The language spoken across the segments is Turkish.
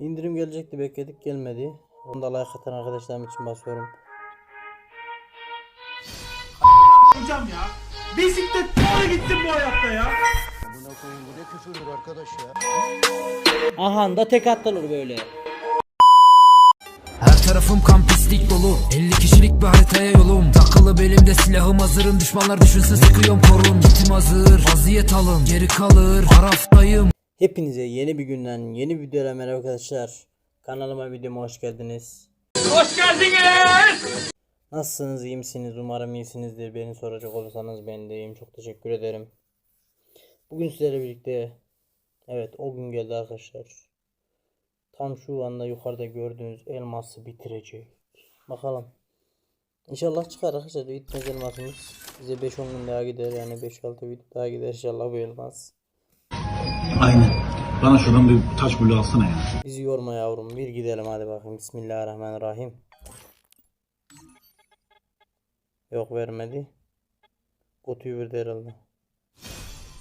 İndirim gelecekti bekledik gelmedi. Onu da like atan arkadaşlarım için basıyorum. Hocam ya. Bisiklet doğru gittim bu hayatta ya. Buna koyun bu ne küfürdür arkadaş ya. Aha da tek atılır böyle. Her tarafım kan pislik dolu 50 kişilik bir haritaya yolum Takılı belimde silahım hazırım Düşmanlar düşünse sıkıyorum korun Gitim hazır vaziyet alın Geri kalır Araftayım Hepinize yeni bir günden yeni bir videoyla merhaba arkadaşlar. Kanalıma videoma hoş geldiniz. Hoş geldiniz. Nasılsınız iyi misiniz umarım iyisinizdir. Beni soracak olursanız ben de iyiyim. Çok teşekkür ederim. Bugün sizlerle birlikte evet o gün geldi arkadaşlar. Tam şu anda yukarıda gördüğünüz elması bitirecek. Bakalım. İnşallah çıkar arkadaşlar. Bitmez elmasımız. Bize 5-10 gün daha gider yani 5-6 video daha gider inşallah bu elmas. Aynen. Bana şuradan bir taş bulu alsana ya. Bizi yorma yavrum. Bir gidelim hadi bakayım. Bismillahirrahmanirrahim. Yok vermedi. Kutuyu verdi herhalde.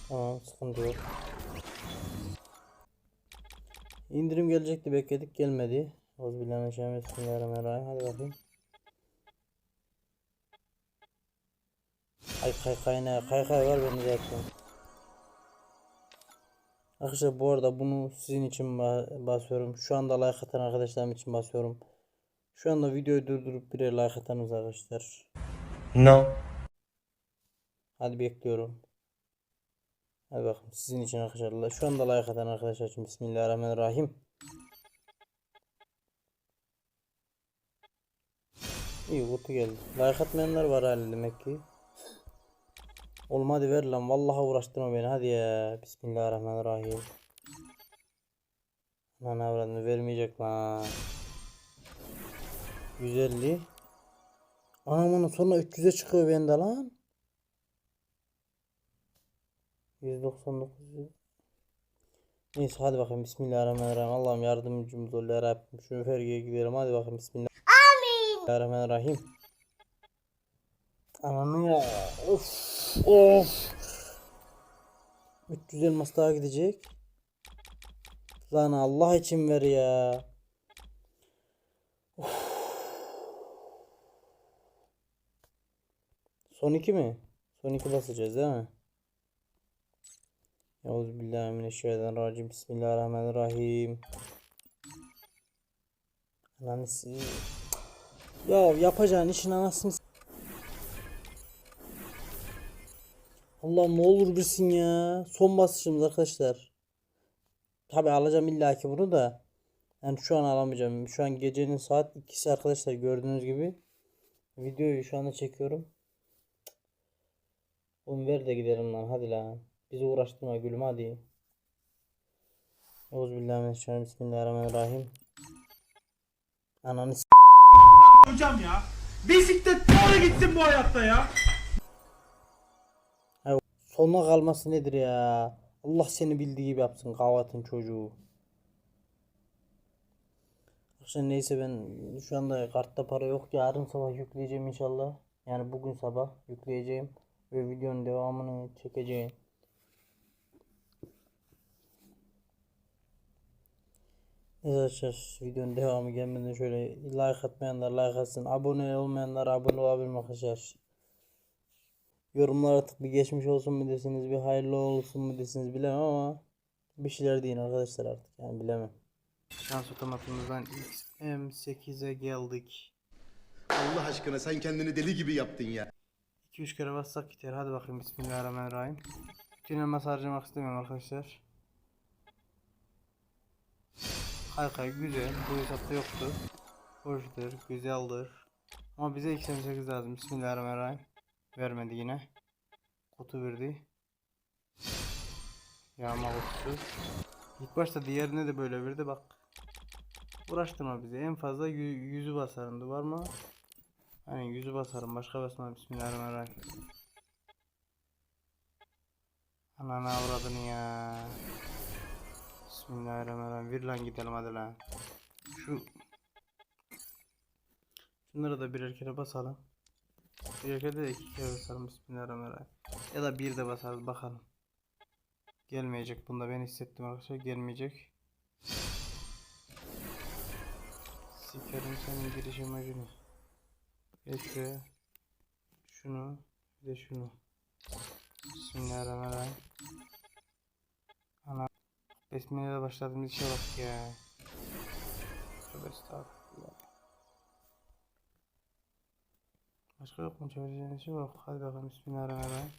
Tamam sıkıntı yok. İndirim gelecekti bekledik gelmedi. Özbillahineşşeytan Bismillahirrahmanirrahim. Hadi bakayım. Ay kay kay ne? Kay kay var bende zaten. Arkadaşlar bu arada bunu sizin için ba- basıyorum. Şu anda like atan arkadaşlarım için basıyorum. Şu anda videoyu durdurup birer like atanız arkadaşlar. No. Hadi bekliyorum. Hadi bakın sizin için arkadaşlar. Şu anda like atan arkadaşlar için Bismillahirrahmanirrahim. İyi kutu geldi. Like atmayanlar var hali demek ki. Oğlum hadi ver lan. Vallahi uğraştırma beni. Hadi ya. Bismillahirrahmanirrahim. Lan avradını vermeyecek lan. 150. Anam anam sonra 300'e çıkıyor bende lan. 199. Neyse hadi bakayım Bismillahirrahmanirrahim. Allah'ım yardımcımız ol ya Rabbim. Şu fergiye gidelim hadi bakayım Bismillah. Amin. Bismillahirrahmanirrahim. Ananı ya. Of. Of. 300 elmas daha gidecek. Lan Allah için ver ya. Of. Son 2 mi? Son 2 basacağız değil mi? Euzubillahimineşşeytanirracim. Bismillahirrahmanirrahim. Lan si- Ya yapacağın işin anasını s- Allah ne olur bilsin ya. Son basışımız arkadaşlar. Tabi alacağım illaki bunu da. Yani şu an alamayacağım. Şu an gecenin saat 2'si arkadaşlar gördüğünüz gibi. Videoyu şu anda çekiyorum. Oğlum ver de gidelim lan hadi lan. Bizi uğraştırma gülüm hadi. Euzubillahimineşşeytanirracim. Bismillahirrahmanirrahim. Ananı s- Hocam ya. Bisiklet doğru gittim bu hayatta ya. Sonuna kalması nedir ya? Allah seni bildiği gibi yapsın kavatın çocuğu. Arkadaşlar neyse ben şu anda kartta para yok. Yarın sabah yükleyeceğim inşallah. Yani bugün sabah yükleyeceğim. Ve videonun devamını çekeceğim. Evet arkadaşlar videonun devamı gelmeden şöyle like atmayanlar like atsın. Abone olmayanlar abone olabilir arkadaşlar. Yorumlar artık bir geçmiş olsun mu desiniz, bir hayırlı olsun mu desiniz bilemem ama bir şeyler deyin arkadaşlar artık yani bilemem. Şans otomatımızdan M8'e geldik. Allah aşkına sen kendini deli gibi yaptın ya. 2-3 kere bassak gider. Hadi bakayım Bismillahirrahmanirrahim. Bütün elmas harcamak istemiyorum arkadaşlar. Hay hay güzel. Bu hesapta yoktu. Hoştur, güzeldir. Ama bize 88 lazım. Bismillahirrahmanirrahim. Vermedi yine. Kutu verdi. Yağma kutusu. İlk başta diğerine de böyle verdi bak. Uğraştırma bizi. En fazla yü- yüzü basarım. Duvar mı? Hani yüzü basarım. Başka basmam. Bismillahirrahmanirrahim. Ananı avradını ya. Bismillahirrahmanirrahim. Bir lan gidelim hadi lan. Şu Şunları da birer kere basalım. De iki kere basalım. Bismillahirrahmanirrahim. Ya da bir de basarız bakalım. Gelmeyecek. Bunda ben hissettim arkadaşlar. Gelmeyecek. Sikerim senin giriş amacını. Geç. Şunu. Bir de şunu. Bismillahirrahmanirrahim. Ana. Besmele'yle başladığımız işe bak ya. Tövbe estağfurullah. Başka yok mu çevireceğiniz şey yok. Hadi bakalım Bismillahirrahmanirrahim.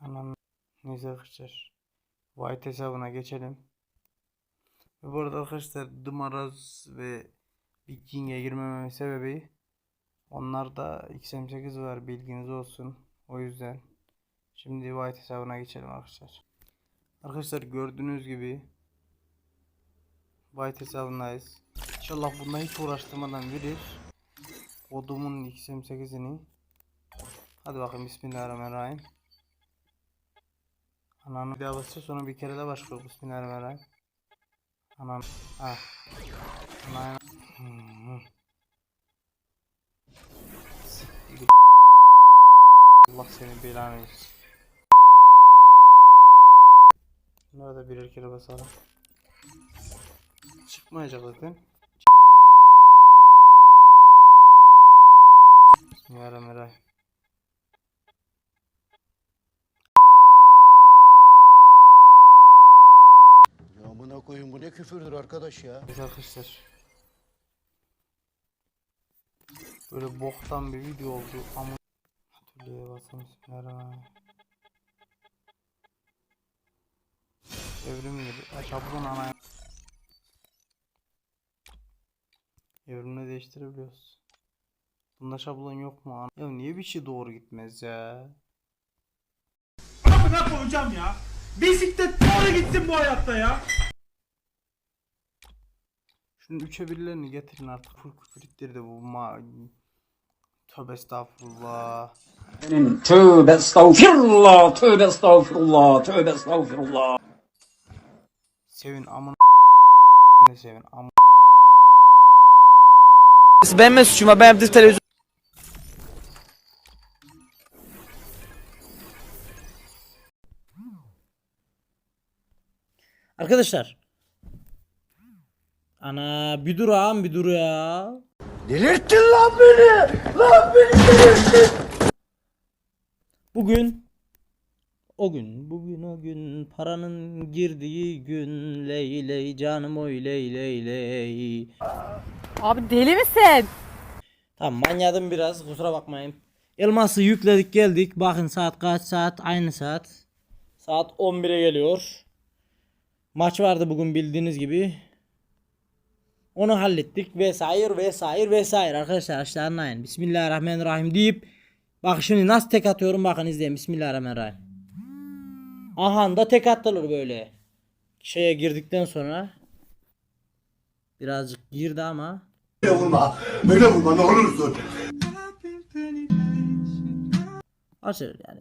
Anam. Neyse arkadaşlar. White hesabına geçelim. Ve bu arada arkadaşlar Dımaraz ve Big King'e girmememin sebebi onlar da XM8 var bilginiz olsun. O yüzden şimdi White hesabına geçelim arkadaşlar. Arkadaşlar gördüğünüz gibi White hesabındayız. İnşallah bunda hiç uğraştırmadan verir. Kodumun XM8'ini. Hadi bakayım Bismillahirrahmanirrahim. Ananı bir daha basacağız sonra bir kere de başlıyor Bismillahirrahmanirrahim. Anam. Ah. Anam. Hmm. Allah seni belanı versin. Bunları da birer kere basalım. Çıkmayacak zaten. Bismillahirrahmanirrahim. Ya amına koyun bu ne küfürdür arkadaş ya. Evet arkadaşlar. Böyle boktan bir video oldu ama Hatırlıya basalım bismillahirrahmanirrahim. Evrimleri şablon ana Evrimle değiştirebiliyoruz. Bunda şablon yok mu? ana? Ya niye bir şey doğru gitmez ya? Amına koyacağım ya. Bisiklet doğru gitsin bu hayatta ya. Şunun üçe birlerini getirin artık. Full küfür de bu ma... Tövbe estağfurullah. Tövbe estağfirullah, tövbe estağfirullah, tövbe estağfirullah. Sevin amına ne sevin amına Benim suçuma ben bir televizyon Arkadaşlar. Ana bir dur ağam bir dur ya. Delirttin lan beni. Lan beni delirttin. Bugün o gün, bugün o gün paranın girdiği gün ley ley canım oy ley ley ley. Abi deli misin? Tamam manyadım biraz kusura bakmayın. Elması yükledik geldik. Bakın saat kaç saat? Aynı saat. Saat 11'e geliyor. Maç vardı bugün bildiğiniz gibi. Onu hallettik vesaire vesaire vesaire arkadaşlar işte anlayın. Bismillahirrahmanirrahim deyip bak şimdi nasıl tek atıyorum bakın izleyin. Bismillahirrahmanirrahim. Aha da tek atılır böyle. Şeye girdikten sonra birazcık girdi ama Böyle vurma. Böyle vurma ne olursun. Arkadaşlar yani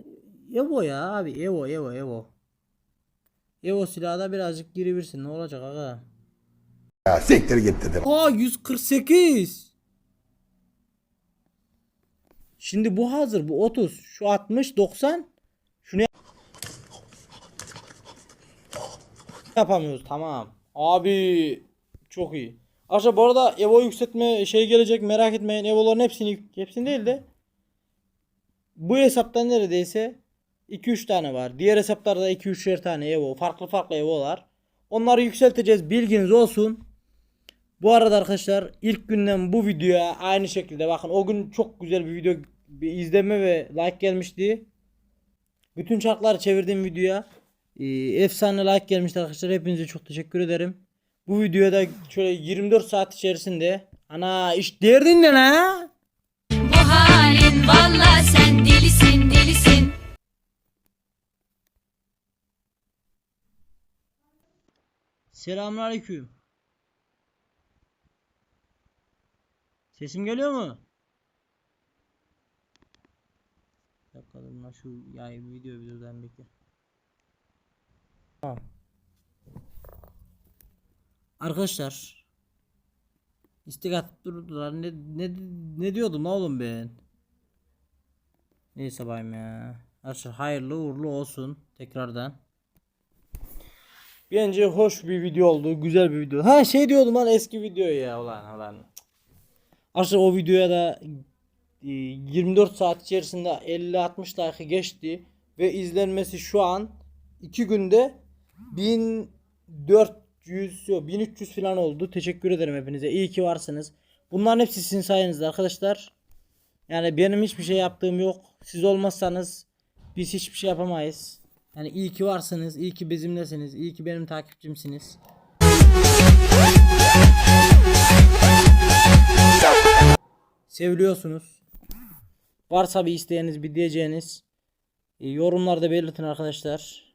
Evo ya abi Evo Evo Evo. Evo silahı da birazcık girebilirsin ne olacak aga. Ya siktir git dedim. Aa 148. Şimdi bu hazır bu 30 şu 60 90 şunu yap- yapamıyoruz tamam. Abi çok iyi. Arkadaşlar bu arada Evo yükseltme şey gelecek merak etmeyin Evo'ların hepsini hepsini değil de bu hesaptan neredeyse 2-3 tane var. Diğer hesaplarda 2-3'er tane Evo. Farklı farklı Evo'lar. Onları yükselteceğiz. Bilginiz olsun. Bu arada arkadaşlar ilk günden bu videoya aynı şekilde bakın o gün çok güzel bir video bir izleme ve like gelmişti. Bütün çarkları çevirdiğim videoya e, efsane like gelmişti arkadaşlar. Hepinize çok teşekkür ederim. Bu videoya da şöyle 24 saat içerisinde ana iş derdin ne la? Bu halin valla sen Selamünaleyküm. Sesim geliyor mu? Bir dakika lan şu yay video videodan bekle. Tamam. Arkadaşlar istek atıp durdular. Ne, ne, ne diyordum lan oğlum ben? Neyse bayım ya. Arkadaşlar hayırlı uğurlu olsun tekrardan. Bence hoş bir video oldu. Güzel bir video. Ha şey diyordum lan eski video ya ulan ulan. Aslında o videoya da e, 24 saat içerisinde 50-60 dakika geçti ve izlenmesi şu an 2 günde 1400 yok 1300 falan oldu. Teşekkür ederim hepinize. İyi ki varsınız. Bunların hepsi sizin sayenizde arkadaşlar. Yani benim hiçbir şey yaptığım yok. Siz olmazsanız biz hiçbir şey yapamayız. Yani iyi ki varsınız, iyi ki bizimlesiniz, iyi ki benim takipçimsiniz. Seviliyorsunuz. Varsa bir isteğiniz, bir diyeceğiniz e, yorumlarda belirtin arkadaşlar.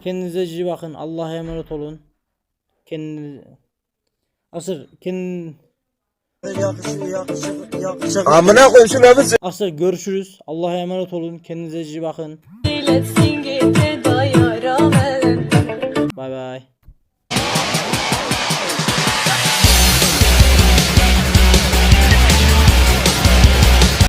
Kendinize iyi bakın. Allah'a emanet olun. Kendinize Asır kendin Amına koyayım şunu abi. Asır görüşürüz. Allah'a emanet olun. Kendinize iyi bakın. Bay bay.